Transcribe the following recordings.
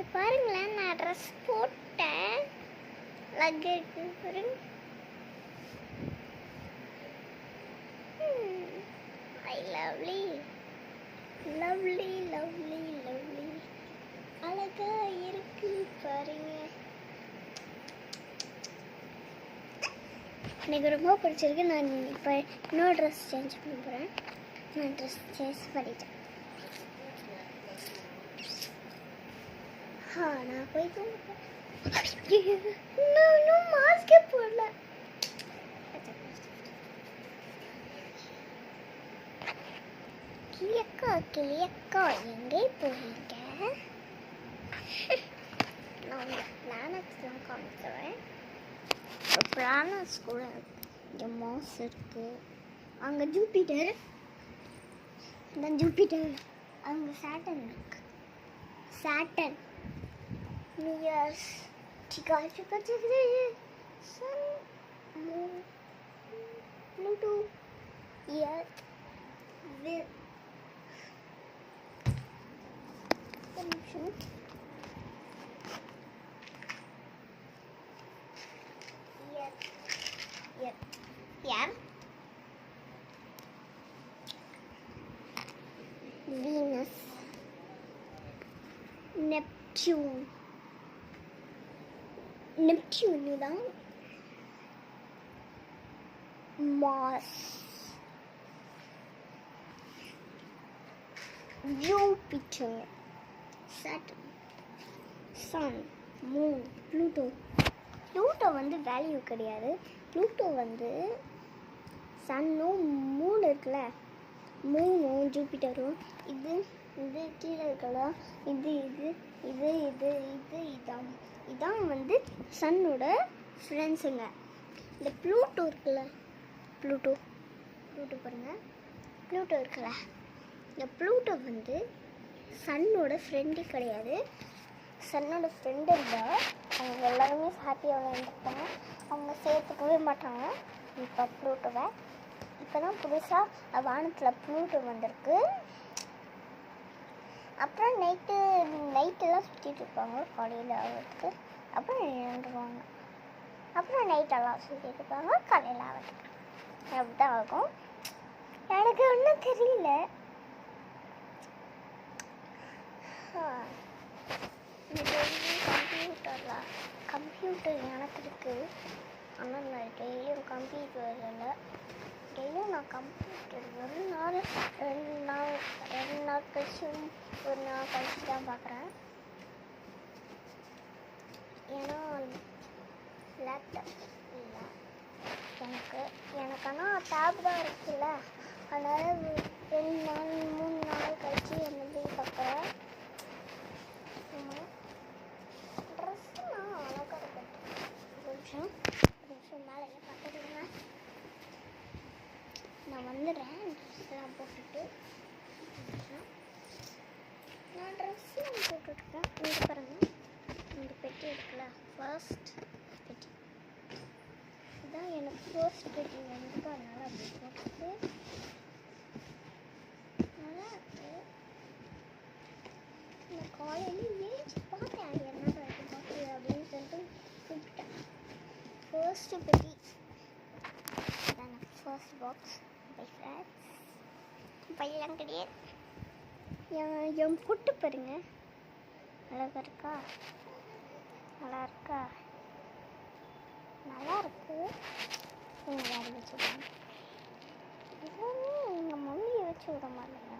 இங்கே பாருங்களேன் நான் ட்ரெஸ் போட்டேன். லக் இருக்கு பாருங்க. ஐ லவ்லி லவ்லி லவ்லி லவ்லி அழகா இருக்கு பாருங்க. எனக்கு ரொம்ப பிடிச்சிருக்கு. நான் இப்போ இன்னொரு ட்ரெஸ் சேஞ்ச் பண்ண போகிறேன் நான் ட்ரெஸ் சேஞ்ச் பண்ணிட்டேன். ஆ நான் போய் நான் இன்னும் மாஸ்கே போடல கிளியக்கா கிளியக்கா எங்கே போறீங்க நான் உங்க பிளானட்ஸ்லாம் காமிக்கிறேன் பிளானட்ஸ் கூட இங்கே மாஸ் இருக்கு அங்கே ஜூபிட்டர் இந்த ஜூபிட்டர் அங்கே சாட்டன் இருக்கு Saturn Nias Chicago Sun Moon Pluto yet, with Connection Yep Yep Yeah. Venus. Neptune. யார் ஒன்று நெப்டியூன் தான் Mars. Jupiter. Saturn. Sun. Moon. Pluto. Pluto வந்து வேல்யூ கிடையாது. ப்ளூட்டோ வந்து சன்னும் மூணு இருக்குல்ல. மூணும் ஜூபிட்டரும். இது இது கீழே இருக்கலாம் இது இது இது இது இது இதான் இதான் வந்து சன்னோட ஃப்ரெண்ட்ஸுங்க இந்த ப்ளூட்டோ இருக்குல்ல? ப்ளூட்டோ. ப்ளூட்டோ பாருங்கள் ப்ளூட்டோ இருக்குல்ல? இந்த ப்ளூட்டோ வந்து சன்னோட ஃப்ரெண்டு கிடையாது. சன்னோட ஃப்ரெண்டு இருந்தால் அவங்க எல்லாருமே ஹாப்பியாக விளையாண்டுருப்பாங்க அவங்க சேர்த்துக்கவே மாட்டாங்க. இப்போ ப்ளூட்டோவை. இப்போ தான் புதுசாக வானத்தில் ப்ளூட்டோ வந்திருக்கு. அப்புறம் நைட்டு நைட்டெல்லாம் சுற்றிட்டு இருப்பாங்க. காலையில் ஆகிறதுக்கு அப்புறம் இழந்துருவாங்க அப்புறம் நைட்டெல்லாம் சுற்றிட்டு இருப்பாங்க. காலையில் ஆகிறதுக்கு அப்படி தான் ஆகும். எனக்கு ஒன்றும் தெரியல. இது வந்து கம்ப்யூட்டரில் கம்ப்யூட்டர் எனக்கு இருக்குது ஆனால் நான் டெய்லியும் கம்ப்யூட்டர் இல்லை டெய்லியும் நான் கம்ப்யூட்டர் ஒரு நாள் ரெண்டு நாள் ரெண்டு நாள் கழிச்சு ஒரு நாள் கழிச்சு தான் பார்க்குறேன். ஏன்னா லேப்டாப் இல்லை. எனக்கு எனக்கு ஆனால் டேப் தான் இருக்குல்ல. அதனால் ரெண்டு நாள் மூணு நாள் கழிச்சு என்ன போய் பார்க்குறேன் ட்ரெஸ்ஸுலாம் அழகாக இருக்கு ஒரு நிமிஷம் ஒரு நிமிஷம் மேலே பார்த்துடுங்க நான் வந்துடுறேன். ட்ரெஸ்லாம் போட்டுட்டு நான் ட்ரெஸ்லாம் போட்டுட்ருக்கேன் இங்கே பாருங்கள் இந்த பெட்டி இருக்குல்ல ஃபர்ஸ்ட் பெட்டி. இதான் எனக்கு ஃபர்ஸ்ட் பெட்டி. வந்து அதனால் அப்படி போட்டுட்டு. நல்லா இருக்கு. நான் காலையில் ஏஞ்சி பார்த்தேன். என்ன பார்த்து இது அப்படின்னு சொல்லிட்டு கூப்பிட்டேன். ஃபர்ஸ்ட் பெட்டி. ஃபர்ஸ்ட் பாக்ஸ் பை ஃப்ரெண்ட்ஸ் பையெல்லாம் கிடையாது என் என் புட்டு பாருங்க அழகா இருக்கா நல்லா இருக்கா நல்லா இருக்கு எங்கள் யாரும் வச்சுருக்காங்க எல்லாமே எங்கள் மம்மியை வச்சு விட மாட்டேங்க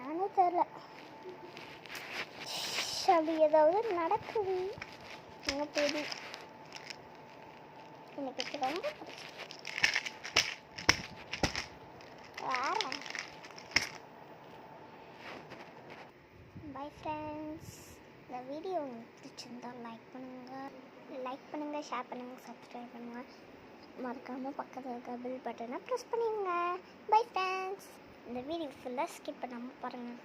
ஏன்னு தெரில அப்படி ஏதாவது நடக்குது எங்கள் பெரிய எனக்கு ரொம்ப பிடிச்சிருக்கு வேற பை ஃப்ரெண்ட்ஸ் இந்த வீடியோ உங்களுக்கு பிடிச்சிருந்தா லைக் பண்ணுங்கள் லைக் பண்ணுங்கள் ஷேர் பண்ணுங்கள் சப்ஸ்கிரைப் பண்ணுங்கள் மறக்காமல் பக்கத்தில் இருக்க பில் பட்டனை ப்ரெஸ் பண்ணிடுங்க. பை ஃப்ரெண்ட்ஸ் இந்த வீடியோ ஃபுல்லாக ஸ்கிப் பண்ணாமல் பாருங்கள்